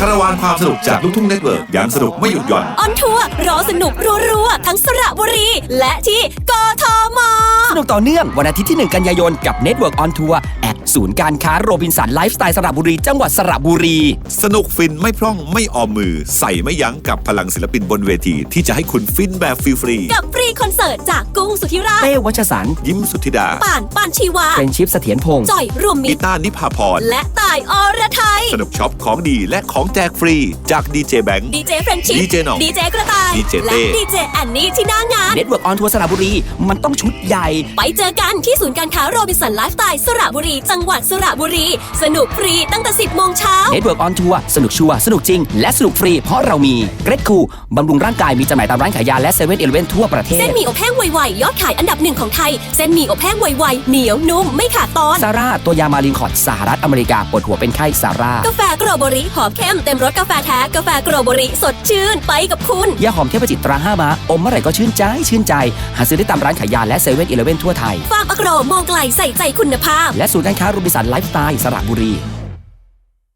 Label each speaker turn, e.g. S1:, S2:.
S1: คาราวานความสนุกจากลูกทุ่งเน็ตเวิร์กยังสนุกไม่หยุดหย่อน
S2: ออนทัวร์รอสนุกรัวๆทั้งสระบุรี และที่กทม
S3: สนุกต่อเนื่องวันอาทิตย์ที่ 1 กันยายนกับ Network on Tour แอดศูนย์การค้าโรบินสันไลฟ์สไตล์สระบุรี จังหวัดสระบุรี
S1: สนุกฟินไม่พร่องไม่ออมมือ ใส่ไม่ยั้งกับพลังศิลปินบนเวที ที่จะให้คุณฟินแบบฟรี
S2: กับฟรีคอนเสิร์ตจากกุ้งสุธิราช
S3: เต้วัชสันต์
S1: ๆยิ้มสุธิดา
S2: ป่านปานชีวา
S3: เป็นชิปเสถียรพงศ์
S2: จ่อยรวมมิ
S1: กี
S2: ตร
S1: ตาร์นิพาพร
S2: และตา ยอรไทย
S1: สนุกช็อปของดีและของแจกฟรี จากดีเจแบงค์
S2: ดีเจเฟรนชิ
S1: ดีเจหน่อง
S2: ดีเจกระต่าย
S1: ดีเจเต้
S2: และดีเจแอนนี่ที่หน้างาน
S3: Network on Tour สระบุรี มันต้องชุดใหญ่
S2: ไปเจอกันที่ศูนย์การค้าโรบินสันไลฟ์สไตล์สระบุรี จังหวัดสระบุรี สนุกฟรีตั้งแต่ 10โมงเช้า
S3: Network on Tour สนุกชัวร์สนุกจริง และสนุกฟรี เพราะเรามีเกรดคูบำรุงร่างกายมีจำหน่ายตามร้านขายยาและเซเว่นอีเลฟทั่วประเท
S2: เส้
S3: ศ
S2: นหมี่อบแห้งไวๆยอดขายอันดับหนึ่งของไทย เส้นหมี่อบแห้งไวๆเหนียวนุ่มไม่ขาดตอน
S3: ซาร่าตัวยามาลินคอร์ดสหรัฐอเมริกาปวดหัวเป็นไข้ซาร่า
S2: กาแฟโกรโบริหอมเข้มเต็มรสกาแฟแท้กาแฟโกรโบริสดชื่นไปกับคุณ
S3: ยาหอมเทพจิตตราห้ามาอมเมื่อไหร่ก็ชื่นใจชื่นใจ หาซื้อได้ตามร้านขายยาและเซเว่นอีเลฟทั่วไทย
S2: ฟาร์มอโกรมองไกลใส่ใจคุณภาพ
S3: และศูนย์การค้าโรบินสันไลฟ์สไตล์สระบุรี